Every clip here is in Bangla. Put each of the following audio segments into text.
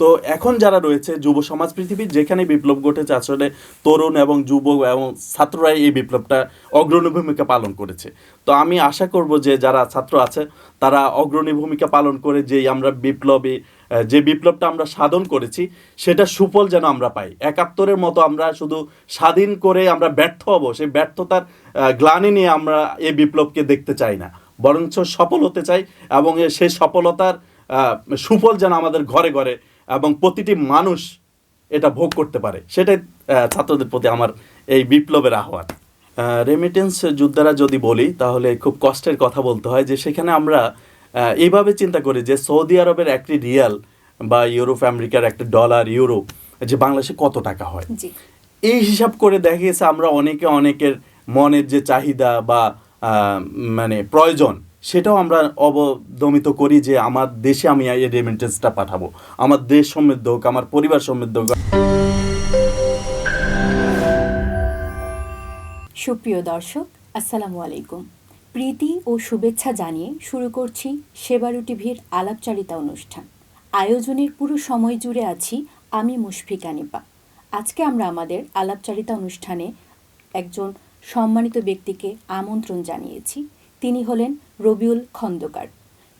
তো এখন যারা রয়েছে, যুব সমাজ পৃথিবীর যেখানে বিপ্লব ঘটেছে, আসলে তরুণ এবং যুব এবং ছাত্ররাই এই বিপ্লবটা অগ্রণী ভূমিকা পালন করেছে। তো আমি আশা করব যে যারা ছাত্র আছে, তারা অগ্রণী ভূমিকা পালন করে যে আমরা বিপ্লবে যে বিপ্লবটা আমরা সাধন করেছি, সেটা সুফল যেন আমরা পাই। একাত্তরের মতো আমরা শুধু স্বাধীন করে আমরা ব্যর্থ হব, সেই ব্যর্থতার গ্লানি নিয়ে আমরা এই বিপ্লবকে দেখতে চাই না। বরঞ্চ সফল হতে চাই এবং সেই সফলতার সুফল যেন আমাদের ঘরে ঘরে এবং প্রতিটি মানুষ এটা ভোগ করতে পারে। সেটাই ছাত্রদের প্রতি আমার এই বিপ্লবের আহ্বান। রেমিটেন্স যোদ্ধারা যদি বলি তাহলে খুব কষ্টের কথা বলতে হয় যে সেখানে আমরা এইভাবে চিন্তা করি যে সৌদি আরবের একটি রিয়াল বা ইউরোপ আমেরিকার একটা ডলার ইউরো যে বাংলাদেশে কত টাকা হয়। এই হিসাব করে দেখা গেছে আমরা অনেকে অনেকের মনের যে চাহিদা বা মানে প্রয়োজন সেটাও আমরা অবদমিত করি যে আমার দেশে আমি এই রেমিটেন্সটা পাঠাবো। আমার দেশ সমৃদ্ধ হোক, আমার পরিবার সমৃদ্ধ হোক। সুপ্রিয় দর্শক, আসসালামু আলাইকুম। প্রীতি ও শুভেচ্ছা জানিয়ে শুরু করছি সেবারু টিভির আলাপচারিতা অনুষ্ঠান। আয়োজনের পুরো সময় জুড়ে আছি আমি মুশফিকা নিপা আজকে আমরা আমাদের আলাপচারিতা অনুষ্ঠানে একজন সম্মানিত ব্যক্তিকে আমন্ত্রণ জানিয়েছি। তিনি হলেন রবিউল খন্দকার।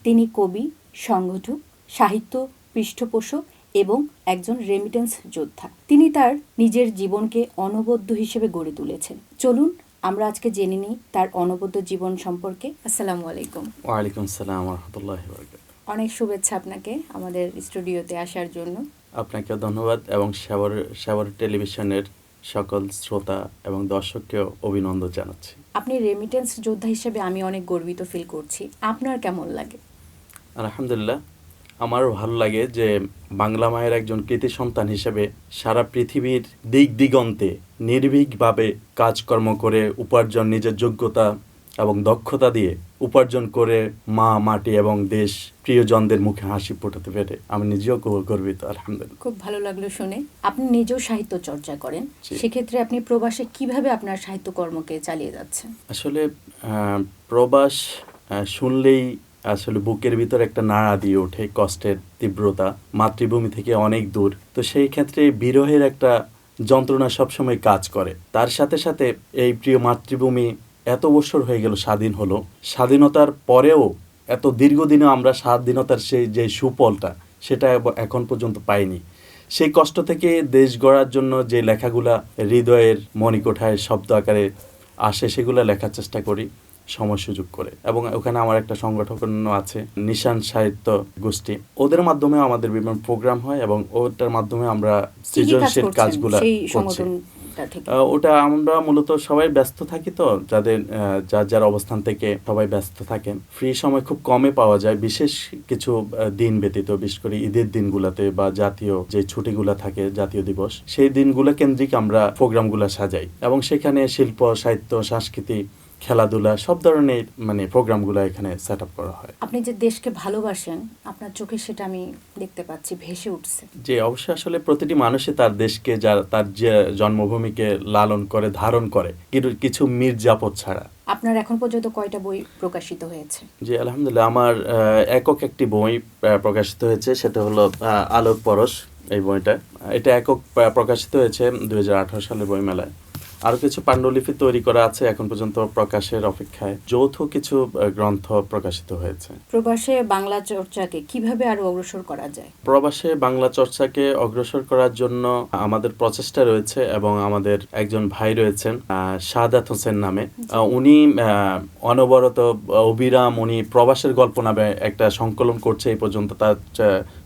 তিনি কবি সংগঠক সাহিত্য পৃষ্ঠপোষক এবং একজন রেমিটেন্স যোদ্ধা। তিনি তার নিজের জীবনকে অনবদ্য হিসেবে গড়ে তুলেছেন। চলুন আমরা আজকে জেনে নিই তার অনবদ্য জীবন সম্পর্কে। আসসালামু আলাইকুম। ওয়ালাইকুম সালাম রহমতুল্লাহ অনেক শুভেচ্ছা আপনাকে আমাদের স্টুডিওতে আসার জন্য। আপনাকে ধন্যবাদ এবং শ্যাবর শ্যাবর টেলিভিশনের সকল শ্রোতা এবং দর্শককেও অভিনন্দন জানাচ্ছি। আপনি রেমিটেন্স যোদ্ধা হিসেবে আমি অনেক গর্বিত ফিল করছি। আপনার কেমন লাগে? আলহামদুলিল্লাহ আমারও ভালো লাগে যে বাংলা মায়ের একজন কৃতি সন্তান হিসেবে সারা পৃথিবীর দিক দিগন্তে নির্ভীকভাবে কাজকর্ম করে উপার্জন নিজের যোগ্যতা এবং দক্ষতা দিয়ে উপার্জন করে মা মাটি এবং দেশ প্রিয়জনদের মুখে হাসি ফোটাতে পেরে। আমি নিজেও গর্ব- গর্বিত আলহামদুলিল্লাহ। খুব ভালো লাগল শুনে। আপনি নিজেও সাহিত্য চর্চা করেন। সেক্ষেত্রে আপনি প্রবাসে কীভাবে আপনার সাহিত্যকর্মকে চালিয়ে যাচ্ছেন? আসলে প্রবাস শুনলেই আসলে বুকের ভিতর একটা নাড়া দিয়ে ওঠে কষ্টের তীব্রতা। মাতৃভূমি থেকে অনেক দূর। তো সেই ক্ষেত্রে বিরহের একটা যন্ত্রণা সবসময় কাজ করে। তার সাথে সাথে এই প্রিয় মাতৃভূমি এত বছর হয়ে গেল স্বাধীন হলো। স্বাধীনতার পরেও এত দীর্ঘদিনে আমরা স্বাধীনতার সেই যে সুফলটা সেটা এখন পর্যন্ত পাইনি। সেই কষ্ট থেকে দেশ গড়ার জন্য যে লেখাগুলা হৃদয়ের মণিকোঠায় শব্দ আকারে আসে সেগুলো লেখার চেষ্টা করি সময় সুযোগ করে। এবং ওখানে আমার একটা সংগঠন আছে নিশান সাহিত্য গোষ্ঠী। ওদের মাধ্যমে আমাদের বিভিন্ন প্রোগ্রাম হয় এবং ওটার মাধ্যমে আমরা সৃজনশীল কাজগুলা করছি। ওটা আমরা মূলত সবাই ব্যস্ত থাকি তো, যাদের যার যার অবস্থান থেকে সবাই ব্যস্ত থাকেন। ফ্রি সময় খুব কমে পাওয়া যায়, বিশেষ কিছু দিন ব্যতীত, বিশেষ করে ঈদের দিনগুলোতে বা জাতীয় যে ছুটিগুলো থাকে, জাতীয় দিবস, সেই দিনগুলো কেন্দ্রিক আমরা প্রোগ্রামগুলো সাজাই। এবং সেখানে শিল্প, সাহিত্য, সংস্কৃতি খেলাধুলা সব ধরনের মানে প্রোগ্রামগুলো এখানে সেট আপ করা হয়। আপনি যে দেশকে ভালোবাসেন আপনার চোখে সেটা আমি দেখতে পাচ্ছি ভেসে উঠছে। যে অবশ্যই আসলে প্রতিটি মানুষই তার দেশকে যার তার যে জন্মভূমিকে লালন করে ধারণ করে কিন্তু কিছু মির্জাপদ ছাড়া। আপনার এখন পর্যন্ত কয়টা বই প্রকাশিত হয়েছে? জি আলহামদুলিল্লাহ আমার একক একটি বই প্রকাশিত হয়েছে সেটা হলো আলোক পরশ এই বইটা। এটা একক প্রকাশিত হয়েছে দুই হাজার আঠারো সালের বইমেলায়। আরও কিছু পাণ্ডুলিপি তৈরি করা আছে এখন পর্যন্ত প্রকাশের অপেক্ষায়। যৌথ কিছু গ্রন্থ প্রকাশিত হয়েছে। প্রবাসে বাংলা চর্চাকে কীভাবে আরও অগ্রসর করা যায়? প্রবাসে বাংলা চর্চাকে অগ্রসর করার জন্য আমাদের প্রচেষ্টা রয়েছে এবং আমাদের একজন ভাই রয়েছেন শাহাদাত হোসেন নামে। উনি অনবরত অবিরাম উনি প্রবাসের গল্প নামে একটা সংকলন করছে এই পর্যন্ত তার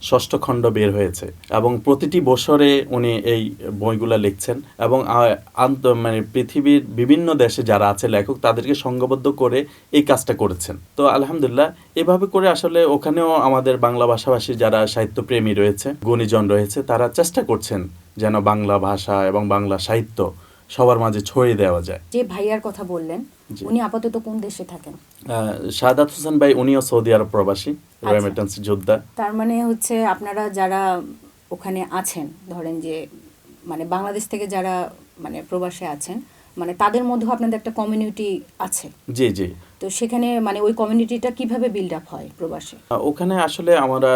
ষষ্ঠ খণ্ড বের হয়েছে এবং প্রতিটি বছরে উনি এই বইগুলো লিখছেন এবং আন্ত- মানে পৃথিবীর বিভিন্ন দেশে যারা আছে লেখক তাদেরকে সংঘবদ্ধ করে এই কাজটা করেছেন। তো আলহামদুলিল্লাহ, এভাবে করে আসলে ওখানেও আমাদের বাংলা ভাষাভাষী যারা সাহিত্যপ্রেমী রয়েছে, গুণীজন রয়েছে, তারা চেষ্টা করছেন যেন বাংলা ভাষা এবং বাংলা সাহিত্য সবার মাঝে ছড়িয়ে দেওয়া যায় যে ভাইয়ার কথা বললেন। উনি আপাতত কোন দেশে থাকেন শাহাদাত হোসেন ভাই উনিও সৌদি আরব প্রবাসী আচ্ছা। রেমিটেন্স যোদ্ধা তার মানে হচ্ছে আপনারা যারা ওখানে আছেন ধরেন যে মানে বাংলাদেশ থেকে যারা মানে প্রবাসে আছেন মানে তাদের মধ্যেও আপনাদের একটা কমিউনিটি আছে। জি জি। তো সেখানে মানে ওই কমিউনিটিটা কীভাবে বিল্ড আপ হয় প্রবাসে? ওখানে আসলে আমরা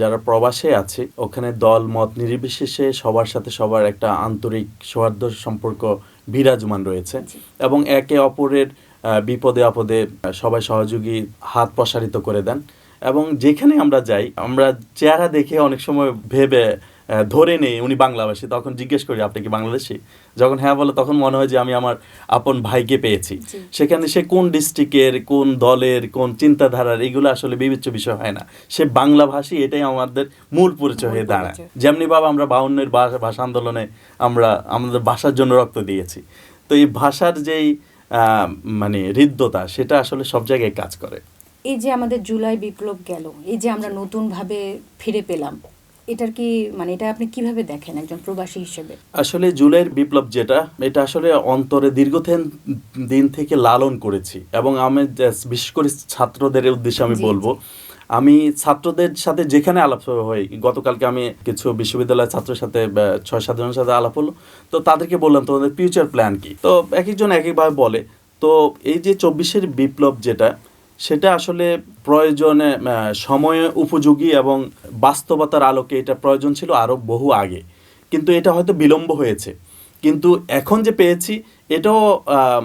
যারা প্রবাসে আছি ওখানে দল মত নির্বিশেষে সবার সাথে সবার একটা আন্তরিক সৌহার্দ্য সম্পর্ক বিরাজমান রয়েছে। এবং একে অপরের বিপদে আপদে সবাই সহযোগী হাত প্রসারিত করে দেন। এবং যেখানে আমরা যাই আমরা চেহারা দেখে অনেক সময় ভেবে ধরে নেই উনি বাংলাভাষী তখন জিজ্ঞেস করি আপনি কি বাংলাদেশি? যখন হ্যাঁ বলে তখন মনে হয় যে আমি আমার আপন ভাইকে পেয়েছি। সেখানে সে কোন ডিস্ট্রিক্টের কোন দলের কোন চিন্তাধারার এগুলো আসলে বিবেচ্য বিষয় হয় না। সে বাংলা ভাষী এটাই আমাদের মূল পরিচয় হয়ে দাঁড়ায়। যেমনি বাবা আমরা বাউন্নের ভাষা আন্দোলনে আমরা আমাদের ভাষার জন্য রক্ত দিয়েছি। তো এই ভাষার যেই আহ, মানে হৃদ্যতা সেটা আসলে সব জায়গায় কাজ করে। এই যে আমাদের জুলাই বিপ্লব গেল এই যে আমরা নতুনভাবে ফিরে পেলাম এটার কি মানে এটা আপনি কীভাবে দেখেন একজন প্রবাসী হিসেবে? আসলে জুলাইয়ের বিপ্লব যেটা এটা আসলে অন্তরে দীর্ঘদিন দিন থেকে লালন করেছি এবং আমি বিশেষ করে ছাত্রদের উদ্দেশ্যে আমি বলব আমি ছাত্রদের সাথে যেখানে আলাপ হয় গতকালকে আমি কিছু বিশ্ববিদ্যালয়ের ছাত্রের সাথে ছয় সাতজনের সাথে আলাপ হলো তো তাদেরকে বললাম তোমাদের ফিউচার প্ল্যান কি? তো এক একজন এক একভাবে বলে তো এই যে চব্বিশের বিপ্লব যেটা সেটা আসলে প্রয়োজনে সময়ে উপযোগী এবং বাস্তবতার আলোকে এটা প্রয়োজন ছিল আরও বহু আগে। কিন্তু এটা হয়তো বিলম্ব হয়েছে। কিন্তু এখন যে পেয়েছি, এটাও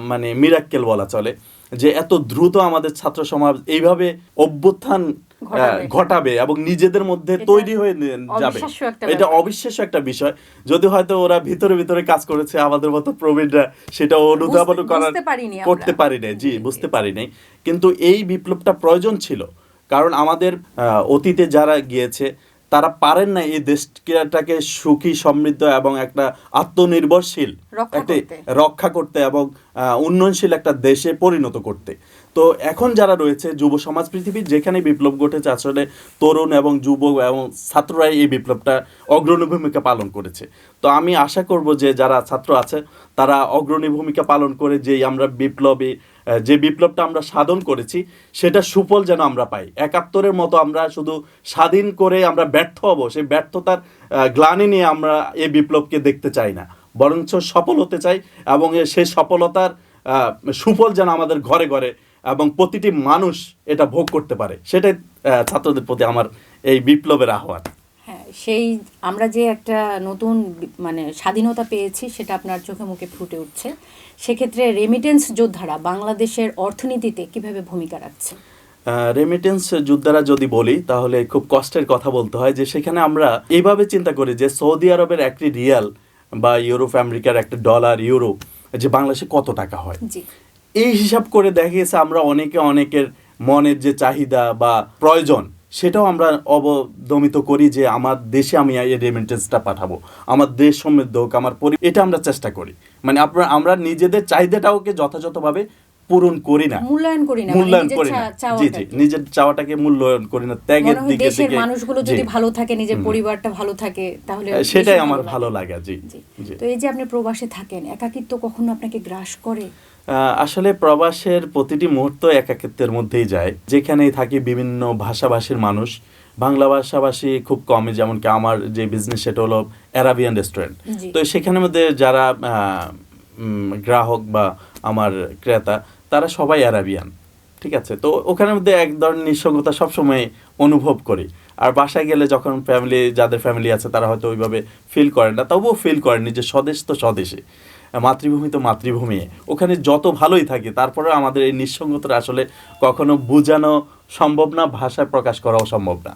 মানে মিরাক্কেল বলা চলে যে এত দ্রুত আমাদের ছাত্র সমাজ এইভাবে অভ্যুত্থান ঘটাবে। ঘটাবে এবং নিজেদের মধ্যে তৈরি হয়ে যাবে। এটা। অবিশ্বাস্য একটা বিষয়। যদি হয়তো ওরা ভিতরে ভিতরে কাজ করেছে আমাদের মতো প্রবীণরা সেটা অনুধাবন করার। করতে পারি নাই জি বুঝতে পারি নাই কিন্তু এই বিপ্লবটা প্রয়োজন ছিল। কারণ আমাদের অতীতে যারা গিয়েছে তারা পারেন না এই দেশটাকে সুখী সমৃদ্ধ এবং একটা আত্মনির্ভরশীল একটা রক্ষা করতে এবং উন্নয়নশীল একটা দেশে পরিণত করতে। তো এখন যারা রয়েছে, যুব সমাজ পৃথিবীর যেখানে বিপ্লব ঘটেছে, আসলে তরুণ এবং যুবক এবং ছাত্ররাই এই বিপ্লবটা অগ্রণী ভূমিকা পালন করেছে। তো আমি আশা করব যে যারা ছাত্র আছে, তারা অগ্রণী ভূমিকা পালন করে যে আমরা বিপ্লবে যে বিপ্লবটা আমরা সাধন করেছি, সেটা সুফল যেন আমরা পাই। একাত্তরের মতো আমরা শুধু স্বাধীন করে আমরা ব্যর্থ হব, সেই ব্যর্থতার গ্লানি নিয়ে আমরা এই বিপ্লবকে দেখতে চাই না। বরঞ্চ সফল হতে চাই এবং সেই সফলতার সুফল যেন আমাদের ঘরে ঘরে এবং প্রতিটি মানুষ এটা ভোগ করতে পারে। সেটাই ছাত্রদের প্রতি আমার এই বিপ্লবের আহ্বান। হ্যাঁ সেই আমরা যে একটা নতুন মানে স্বাধীনতা পেয়েছি সেটা আপনার চোখে মুখে ফুটে উঠছে। সেক্ষেত্রে রেমিটেন্স যোদ্ধারা বাংলাদেশের অর্থনীতিতে কীভাবে ভূমিকা রাখছে? রেমিটেন্স যোদ্ধারা যদি বলি তাহলে খুব কষ্টের কথা বলতে হয় যে সেখানে আমরা এইভাবে চিন্তা করি যে সৌদি আরবের একটি রিয়াল বা ইউরোপ আমেরিকার একটা ডলার ইউরো যে বাংলাদেশে কত টাকা হয়। এই হিসাব করে দেখা গেছে আমরা অনেকে অনেকের মনের যে চাহিদা বা প্রয়োজন সেটাও আমরা অবদমিত করি যে আমার দেশে আমি এই রেমিটেন্সটা পাঠাবো। আমার দেশ সমৃদ্ধ হোক আমার পরি এটা আমরা চেষ্টা করি। মানে আপনার আমরা নিজেদের চাহিদাটাওকে যথাযথভাবে পূরণ করি না। মূল্যায়ন করি না মানে মূল্যায়ন করি না। জি জি নিজের চাওয়াটাকে মূল্যায়ন করি না ত্যাগের দিকে দেশের মানুষগুলো যদি ভালো থাকে নিজের পরিবারটা ভালো থাকে তাহলে সেটাই আমার ভালো লাগে জি। জি। তো এই যে আপনি প্রবাসে থাকেন একাকিত্ব কখনো আপনাকে গ্রাস করে? আসলে প্রবাসের প্রতিটি মুহূর্ত একাকিত্বের মধ্যেই যায়। যেখানেই থাকি বিভিন্ন ভাষাভাষীর মানুষ। বাংলা ভাষাভাষী খুব কমই যেমন কি আমার যে বিজনেস সেটা হলো অ্যারাবিয়ান রেস্টুরেন্ট তো সেখানের মধ্যে যারা গ্রাহক বা আমার ক্রেতা তারা সবাই অ্যারাবিয়ান ঠিক আছে? তো ওখানের মধ্যে এক ধরনের নিঃসঙ্গতা সবসময় অনুভব করি। আর বাসায় গেলে যখন ফ্যামিলি যাদের ফ্যামিলি আছে তারা হয়তো ওইভাবে ফিল করেন না। তবুও ফিল করেন যে স্বদেশ তো স্বদেশে। মাতৃভূমি তো মাতৃভূমি। ওখানে যত ভালোই থাকে তারপরে আমাদের এই নিঃসঙ্গতা আসলে কখনো বোঝানো সম্ভব না ভাষায় প্রকাশ করাও সম্ভব না।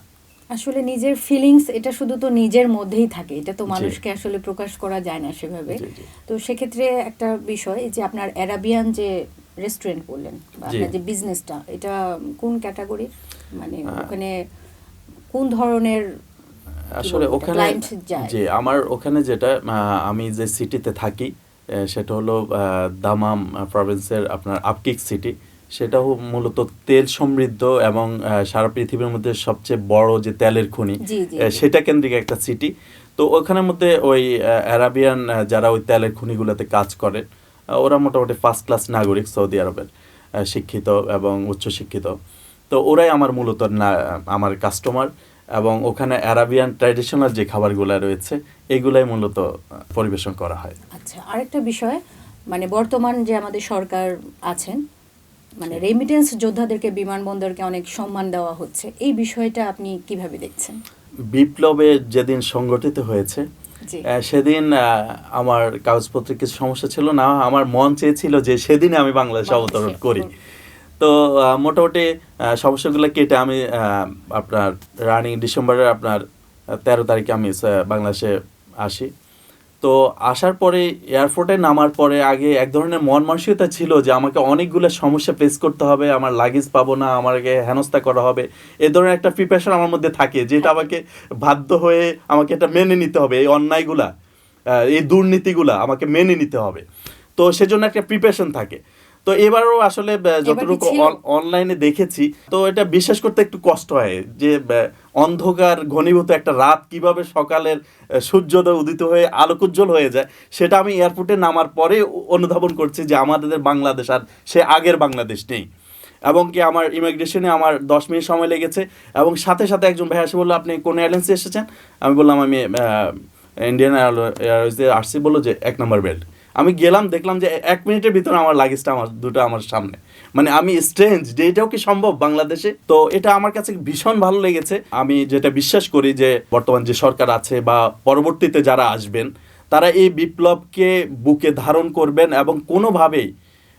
আসলে নিজের ফিলিংস এটা শুধু তো নিজের মধ্যেই থাকে। এটা তো মানুষকে আসলে প্রকাশ করা যায় না সেভাবে। তো সেক্ষেত্রে একটা বিষয় যে আপনার অ্যারাবিয়ান যে রেস্টুরেন্ট বললেন বা আপনার যে বিজনেসটা এটা কোন ক্যাটাগরির মানে ওখানে কোন ধরনের আসলে ওখানে যে আমার ওখানে যেটা আমি যে সিটিতে থাকি সেটা হলো দামাম প্রভিন্সের আপনার আপকিক সিটি সেটাও মূলত তেল সমৃদ্ধ এবং সারা পৃথিবীর মধ্যে সবচেয়ে বড় যে তেলের খনি। সেটা কেন্দ্রিক একটা সিটি তো ওখানের মধ্যে ওই অ্যারাবিয়ান যারা ওই তেলের খনিগুলোতে কাজ করে ওরা মোটামুটি ফার্স্ট ক্লাস নাগরিক সৌদি আরবের শিক্ষিত এবং উচ্চশিক্ষিত। তো ওরাই আমার মূলত না আমার কাস্টমার এবং ওখানে অ্যারাবিয়ান ট্র্যাডিশনাল যে খাবারগুলো রয়েছে এগুলাই মূলত পরিবেশন করা হয়। আচ্ছা আরেকটা বিষয় মানে বর্তমান যে আমাদের সরকার আছেন মানে রেমিটেন্স যোদ্ধাদেরকে বিমানবন্দরকে অনেক সম্মান দেওয়া হচ্ছে এই বিষয়টা আপনি কীভাবে দেখছেন? বিপ্লবে যেদিন সংগঠিত হয়েছে সেদিন আহ, আমার কাগজপত্রে কিছু সমস্যা ছিল না আমার মন চেয়েছিল যে সেদিনে আমি বাংলাদেশে অবতরণ করি। তো মোটামুটি সমস্যাগুলো কেটে আমি আহ, আপনার রানিং ডিসেম্বরের আপনার তেরো তারিখে আমি বাংলাদেশে আসি। তো আসার পরে এয়ারপোর্টে নামার পরে আগে এক ধরনের মন মানসিকতা ছিল যে আমাকে অনেকগুলো সমস্যা ফেস করতে হবে, আমার লাগেজ পাবো না, আমাকে হেনস্থা করা হবে। এ ধরনের একটা প্রিপারেশন আমার মধ্যে থাকে যেটা আমাকে বাধ্য হয়ে আমাকে এটা মেনে নিতে হবে, এই অন্যায়গুলা এই দুর্নীতিগুলা আমাকে মেনে নিতে হবে। তো সেজন্য একটা প্রিপারেশন থাকে। তো এবারও আসলে যতটুকু অন- অনলাইনে দেখেছি তো এটা বিশ্বাস করতে একটু কষ্ট হয় যে অন্ধকার ঘনীভূত একটা রাত কীভাবে সকালের সূর্যোদয় উদিত হয়ে আলোকোজ্জ্বল হয়ে যায় সেটা আমি এয়ারপোর্টে নামার পরে অনুধাবন করছি যে আমাদের বাংলাদেশ আর সে আগের বাংলাদেশ নেই। এবং কি আমার ইমিগ্রেশনে আমার দশ মিনিট সময় লেগেছে এবং সাথে সাথে একজন ভাই এসে বলল আপনি কোন এয়ারলাইন্সে এসেছেন? আমি বললাম আমি ইন্ডিয়ান এয়ারলাইন্সে আসছি। বলল যে এক নম্বর বেল্ট আমি গেলাম, দেখলাম যে এক মিনিটের ভিতরে আমার লাগেজটা আমার, দুটো আমার সামনে। মানে আমি স্ট্রেঞ্জ যে এটাও কি সম্ভব বাংলাদেশে? তো এটা আমার কাছে ভীষণ ভালো লেগেছে। আমি যেটা বিশ্বাস করি যে বর্তমান যে সরকার আছে বা পরবর্তীতে যারা আসবেন, তারা এই বিপ্লবকে বুকে ধারণ করবেন এবং কোনোভাবেই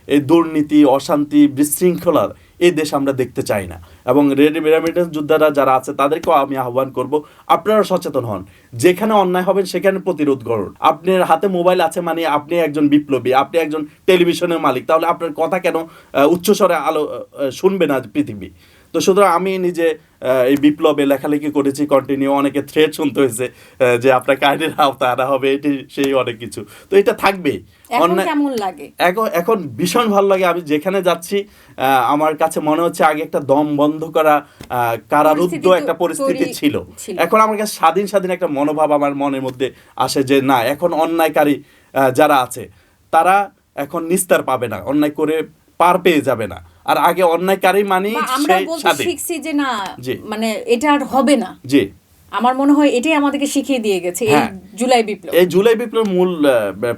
এই দুর্নীতি, অশান্তি, বিশৃঙ্খলা এই দেশ আমরা দেখতে চাই না। এবং রেড রেমিটেন্স যোদ্ধারা যারা আছে, তাদেরকেও আমি আহ্বান করব আপনারা সচেতন হন। যেখানে অন্যায় হবেন সেখানে প্রতিরোধ করুন আপনার হাতে মোবাইল আছে মানে আপনি একজন বিপ্লবী, আপনি একজন টেলিভিশনের মালিক। তাহলে আপনার কথা কেন উচ্চস্বরে আলো শুনবে না পৃথিবী? তো সুতরাং আমি নিজে এই বিপ্লবে লেখালেখি করেছি কন্টিনিউ অনেকে থ্রেড শুনতে হয়েছে যে আপনার আইনের আওতা আনা হবে এটি সেই অনেক কিছু। তো এটা থাকবেই এখন এখন এখন ভীষণ ভালো লাগে। আমি যেখানে যাচ্ছি আমার কাছে মনে হচ্ছে আগে একটা দম বন্ধ করা কারারুদ্ধ একটা পরিস্থিতি ছিল। এখন আমার কাছে স্বাধীন স্বাধীন একটা মনোভাব আমার মনের মধ্যে আসে যে না এখন অন্যায়কারী যারা আছে তারা এখন নিস্তার পাবে না অন্যায় করে পার পেয়ে যাবে না। আর আগে অন্যায়কারী মানে আমরা বলতে শিখছি যে না মানে এটা আর হবে না। জি। আমার মনে হয় এটাই আমাদেরকে শিখিয়ে দিয়ে গেছে এই হ্যাঁ। জুলাই বিপ্লব। এই জুলাই বিপ্লবের মূল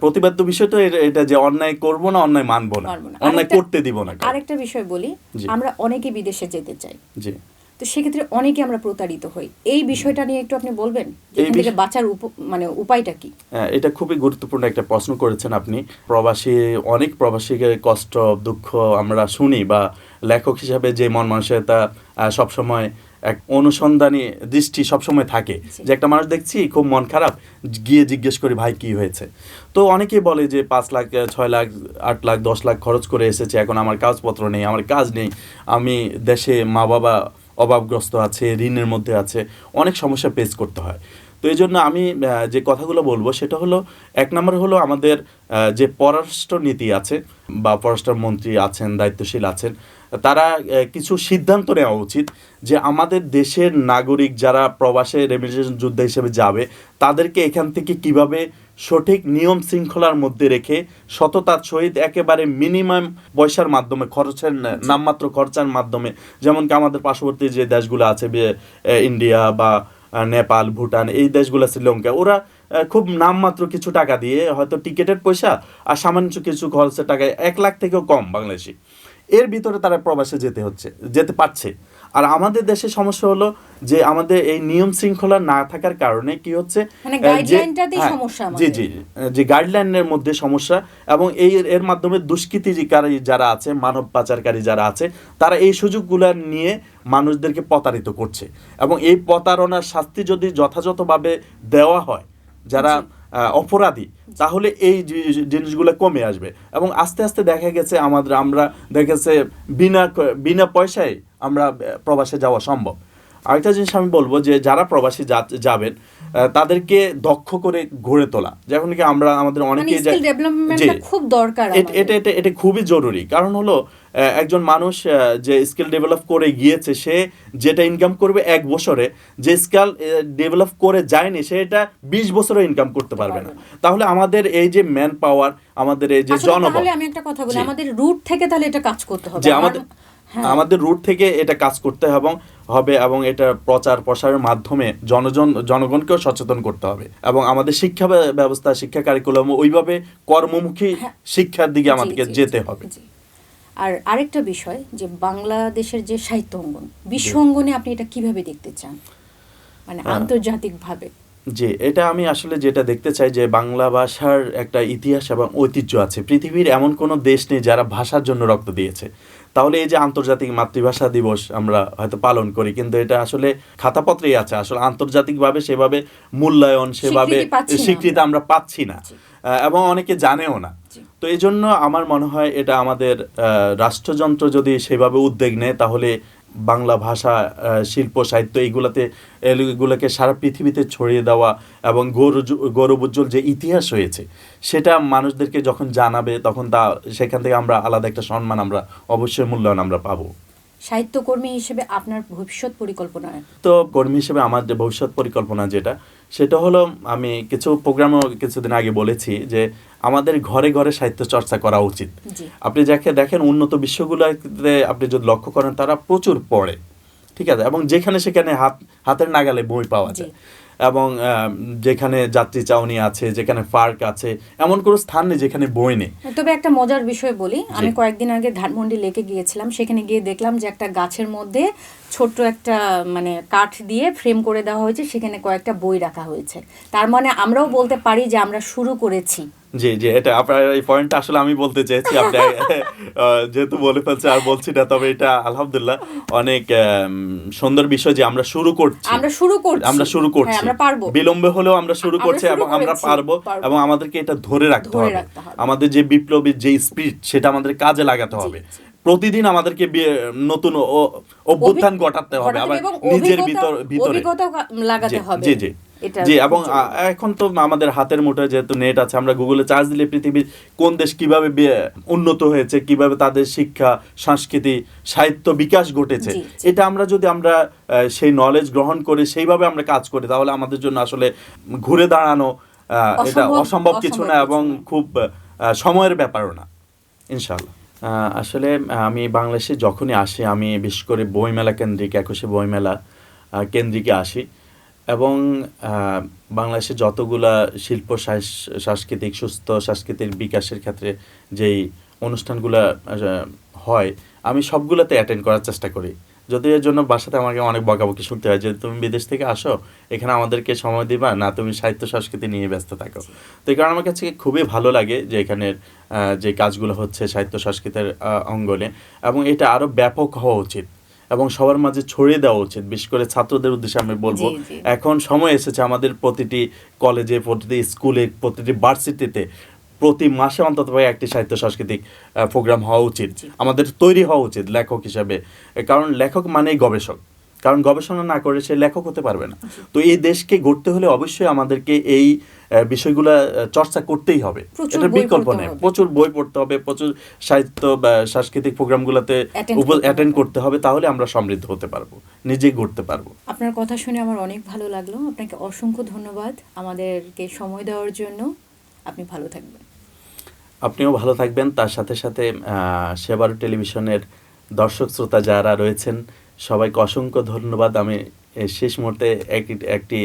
প্রতিবাদ্য বিষয় তো এটা- যে অন্যায় করব না অন্যায় মানব না। অন্যায় করতে দিব না। আরেকটা বিষয় বলি আমরা অনেকে বিদেশে যেতে চাই। জি। তো সেক্ষেত্রে অনেকে আমরা প্রতারিত হই। এই বিষয়টা নিয়ে একটু আপনি বলবেন যে এখান থেকে বাঁচার মানে উপায়টা কি? হ্যাঁ, এটা খুবই গুরুত্বপূর্ণ একটা প্রশ্ন করেছেন আপনি। প্রবাসী অনেক প্রবাসীকে কষ্ট দুঃখ আমরা শুনি বা লেখক হিসাবে যে মন মানসিকতা সবসময় এক অনুসন্ধানী দৃষ্টি সবসময় থাকে যে একটা মানুষ দেখছি খুব মন খারাপ গিয়ে জিজ্ঞেস করি ভাই কি হয়েছে? তো অনেকেই বলে যে পাঁচ লাখ ছয় লাখ আট লাখ দশ লাখ খরচ করে এসেছে এখন আমার কাগজপত্র নেই আমার কাজ নেই আমি দেশে মা বাবা অভাবগ্রস্ত আছে, ঋণের মধ্যে আছে, অনেক সমস্যা ফেস করতে হয়। তো এই জন্য আমি যে কথাগুলো বলব সেটা হলো, এক নম্বর হলো আমাদের যে পররাষ্ট্র নীতি আছে বা পররাষ্ট্র মন্ত্রী আছেন, দায়িত্বশীল আছেন, তারা কিছু সিদ্ধান্ত নেওয়া উচিত যে আমাদের দেশের নাগরিক যারা প্রবাসে রেমিটেন্স যোদ্ধা হিসেবে যাবে, তাদেরকে এখান থেকে কীভাবে সঠিক নিয়ম শৃঙ্খলার মধ্যে রেখে সততার সহিত একেবারে মিনিমাম পয়সার মাধ্যমে খরচের নামমাত্র খরচার মাধ্যমে যেমন কি আমাদের পার্শ্ববর্তী যে দেশগুলো আছে ইন্ডিয়া বা নেপাল, ভুটান, এই দেশগুলো, শ্রীলঙ্কা, ওরা খুব নামমাত্র কিছু টাকা দিয়ে হয়তো টিকেটের পয়সা আর সামান্য কিছু খরচের টাকা, এক লাখ থেকেও কম বাংলাদেশি। এর ভিতরে তারা প্রবাসে যেতে হচ্ছে, যেতে পারছে। আর আমাদের দেশে সমস্যা হলো যে আমাদের এই নিয়ম শৃঙ্খলা না থাকার কারণে কি হচ্ছে মানে হ্যাঁ, জি জি যে গাইডলাইনের মধ্যে সমস্যা এবং এই এর মাধ্যমে দুষ্কৃতিকারী যারা আছে মানব পাচারকারী যারা আছে তারা এই সুযোগগুলো নিয়ে মানুষদেরকে প্রতারিত করছে। এবং এই প্রতারণার শাস্তি যদি যথাযথভাবে দেওয়া হয় যারা অপরাধী, তাহলে এই জিনিসগুলো কমে আসবে। এবং আস্তে আস্তে দেখা গেছে আমাদের, আমরা দেখেছে বিনা বিনা পয়সায় আমরা প্রবাসে যাওয়া সম্ভব। আরেকটা জিনিস আমি বলব যে, যারা প্রবাসী যাবেন তাদেরকে দক্ষ করে গড়ে তোলা। যখন কি আমরা আমাদের মানে অনেকেই খুব দরকার এটা এটা এটা খুবই জরুরি। কারণ হলো একজন মানুষ যে স্কিল ডেভেলপ করে গিয়েছে সে যেটা ইনকাম করবে এক বছরে যে স্কিল ডেভেলপ করে যায়নি সে এটা বিশ বছরে ইনকাম করতে পারবে না। তাহলে আমাদের এই যে ম্যান পাওয়ার আমাদের এই যে জনবল আমি একটা কথা বলি আমাদের রুট থেকে তাহলে এটা কাজ করতে হবে। আমাদের-। আমাদের রুট থেকে এটা কাজ করতে এবং হবে এবং এটা প্রচার প্রসারের মাধ্যমে জনজন জনগণকেও সচেতন করতে হবে এবং আমাদের শিক্ষা ব্যবস্থা শিক্ষা কারিকুলাম ওইভাবে কর্মমুখী হ্যাঁ। শিক্ষার দিকে আমাদেরকে যেতে হবে। আর আরেকটা বিষয় যে বাংলাদেশের যে সাহিত্য অঙ্গন বিশ্ব অঙ্গনে আপনি এটা কীভাবে দেখতে চান? মানে হ্যাঁ। আন্তর্জাতিকভাবে। জি এটা আমি আসলে যেটা দেখতে চাই যে বাংলা ভাষার একটা ইতিহাস এবং ঐতিহ্য আছে। পৃথিবীর এমন কোনো দেশ নেই যারা ভাষার জন্য রক্ত দিয়েছে। তাহলে এই যে আন্তর্জাতিক মাতৃভাষা দিবস আমরা হয়তো পালন করি কিন্তু এটা আসলে খাতাপত্রেই আছে। আসলে আন্তর্জাতিকভাবে সেভাবে মূল্যায়ন সেভাবে স্বীকৃতি আমরা। পাচ্ছি না। এবং অনেকে জানেও না। তো এই জন্য আমার মনে হয় এটা আমাদের আহ, রাষ্ট্রযন্ত্র যদি সেভাবে উদ্যোগ নেয় তাহলে বাংলা ভাষা শিল্প সাহিত্য এইগুলাতে এগুলোকে সারা পৃথিবীতে ছড়িয়ে দেওয়া এবং গৌরজ গৌরবোজ্জ্বল যে ইতিহাস হয়েছে সেটা মানুষদেরকে যখন জানাবে তখন তা সেখান থেকে আমরা আলাদা একটা সম্মান আমরা অবশ্যই মূল্যায়ন আমরা পাবো। সাহিত্যকর্মী হিসেবে আপনার ভবিষ্যৎ পরিকল্পনা? তো কর্মী হিসেবে আমার যে ভবিষ্যৎ পরিকল্পনা যেটা সেটা হলো আমি কিছু প্রোগ্রামও কিছুদিন আগে বলেছি যে আমাদের ঘরে ঘরে সাহিত্য চর্চা করা উচিত। আপনি যাকে দেখেন উন্নত বিশ্বগুলোতে আপনি যদি লক্ষ্য করেন তারা প্রচুর পড়ে। ঠিক আছে? এবং যেখানে সেখানে হাত হাতের নাগালে বই পাওয়া যায়। এবং যেখানে যাত্রী চাউনি আছে যেখানে পার্ক আছে এমন কোনো স্থান নেই যেখানে বই নেই। তবে একটা মজার বিষয় বলি আমি কয়েকদিন আগে ধানমন্ডি লেকে গিয়েছিলাম সেখানে গিয়ে দেখলাম যে একটা গাছের মধ্যে ছোট্ট একটা মানে কাঠ দিয়ে ফ্রেম করে দেওয়া হয়েছে সেখানে কয়েকটা বই রাখা হয়েছে। তার মানে আমরাও বলতে পারি যে আমরা শুরু করেছি। জি জি এটা আপনার এই পয়েন্টটা আসলে আমি বলতে চেয়েছি। আপনি যেহেতু বলে ফেলছে আর বলছি না তবে এটা আলহামদুলিল্লাহ অনেক সুন্দর বিষয় যে আমরা শুরু করছি। আমরা শুরু করছি। আমরা শুরু করছি। হ্যাঁ, আমরা পারব। বিলম্বে হলেও আমরা শুরু করছি এবং আমরা পারব। এবং আমাদেরকে এটা ধরে রাখতে হবে। আমাদের যে বিপ্লবীর যে স্পিরিট সেটা আমাদের কাজে লাগাতে হবে। প্রতিদিন আমাদেরকে নতুন অভ্যুত্থান ঘটাতে হবে আবার নিজের ভিতর ভিতরে। লাগাতে জি, হবে। জি জি। জি এবং এখন তো আমাদের হাতের মুঠোয় যেহেতু নেট আছে আমরা গুগলে চার্জ দিলে পৃথিবীর কোন দেশ কীভাবে উন্নত হয়েছে কীভাবে তাদের শিক্ষা সংস্কৃতি সাহিত্য বিকাশ ঘটেছে। এটা আমরা যদি আমরা সেই নলেজ গ্রহণ করে সেইভাবে আমরা কাজ করি তাহলে আমাদের জন্য আসলে ঘুরে দাঁড়ানো এটা অসম্ভব- অসম্ভব কিছু না এবং খুব সময়ের ব্যাপারও না ইনশাল্লাহ আসলে আমি বাংলাদেশে যখনই আসি আমি বিশেষ করে বইমেলা কেন্দ্রিক একুশে বইমেলা কেন্দ্রিকে আসি এবং বাংলাদেশে যতগুলা শিল্প সাংস্কৃতিক, সুস্থ সাংস্কৃতিক বিকাশের ক্ষেত্রে যেই অনুষ্ঠানগুলা হয়, আমি সবগুলোতে অ্যাটেন্ড করার চেষ্টা করি। যদিও এর জন্য বাসাতে আমাকে অনেক বকাবকি শুনতে হয় যে, তুমি বিদেশ থেকে আসো, এখানে আমাদেরকে সময় দিবা, না তুমি সাহিত্য, সংস্কৃতি নিয়ে ব্যস্ত থাকো। তো এই কারণে আমার কাছে খুবই ভালো লাগে যে, এখানের যে কাজগুলো হচ্ছে সাহিত্য, সংস্কৃতির অঙ্গনে এবং এটা আরও ব্যাপক হওয়া উচিত। এবং সবার মাঝে ছড়িয়ে দেওয়া উচিত। বিশেষ করে ছাত্রদের উদ্দেশ্যে আমি বলব। এখন সময় এসেছে আমাদের প্রতিটি কলেজে প্রতিটি স্কুলে প্রতিটি ভার্সিটিতে প্রতি মাসে অন্তত একটি সাহিত্য সাংস্কৃতিক প্রোগ্রাম হওয়া উচিত। আমাদের তৈরি হওয়া উচিত লেখক হিসাবে। কারণ লেখক মানেই গবেষক। কারণ গবেষণা না করে সে লেখক হতে পারবে না। তো এই দেশকে গড়তে হলে অবশ্যই আমাদেরকে এই বিষয়গুলা চর্চা করতেই হবে। বই বিকল্প নেই। প্রচুর বই পড়তে হবে প্রচুর সাহিত্য বা সাংস্কৃতিক প্রোগ্রামগুলোতে অ্যাটেন্ড করতে হবে তাহলে আমরা সমৃদ্ধ হতে পারব নিজেই গড়তে পারব। আপনার কথা শুনে আমার অনেক ভালো লাগল। আপনাকে অসংখ্য ধন্যবাদ আমাদেরকে সময় দেওয়ার জন্য। আপনি ভালো থাকবেন। আপনিও ভালো থাকবেন। তার সাথে সাথে আহ, সেবার টেলিভিশনের দর্শক শ্রোতা যারা রয়েছেন সবাইকে অসংখ্য ধন্যবাদ। আমি শেষ মুহূর্তে একটি একটি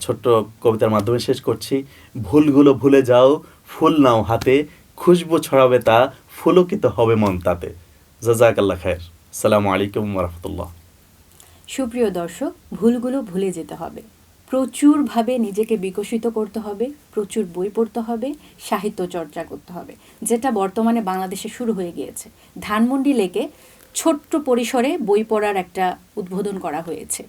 ছোট্ট কবিতার মাধ্যমে শেষ করছি। ভুলগুলো ভুলে যাও, ফুল নাও হাতে, খুশবু ছড়াবে তা, ফুলকিত হবে মন তাতে। জাজাকাল্লা খায়ের। সালামু আলাইকুম রহমতুল্লাহ। সুপ্রিয় দর্শক, ভুলগুলো ভুলে যেতে হবে। প্রচুরভাবে নিজেকে বিকশিত করতে হবে, প্রচুর বই পড়তে হবে, সাহিত্য চর্চা করতে হবে। যেটা বর্তমানে বাংলাদেশে শুরু হয়ে গিয়েছে। ধানমন্ডি লেকে ছোট্ট পরিসরে বই পড়ার একটা উদ্বোধন করা হয়েছে।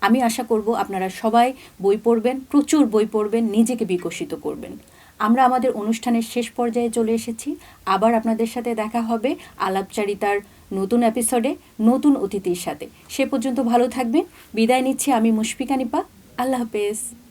আমি আশা করব আপনারা সবাই বই পড়বেন, প্রচুর বই পড়বেন, নিজেকে বিকশিত করবেন। আমরা আমাদের অনুষ্ঠানের শেষ পর্যায়ে চলে এসেছি। আবার আপনাদের সাথে দেখা হবে আলাপচারিতার নতুন এপিসোডে, নতুন অতিথির সাথে। সে পর্যন্ত ভালো থাকবেন। বিদায় নিচ্ছি আমি মুশফিকা নিপা। আল্লাহ হাফেজ।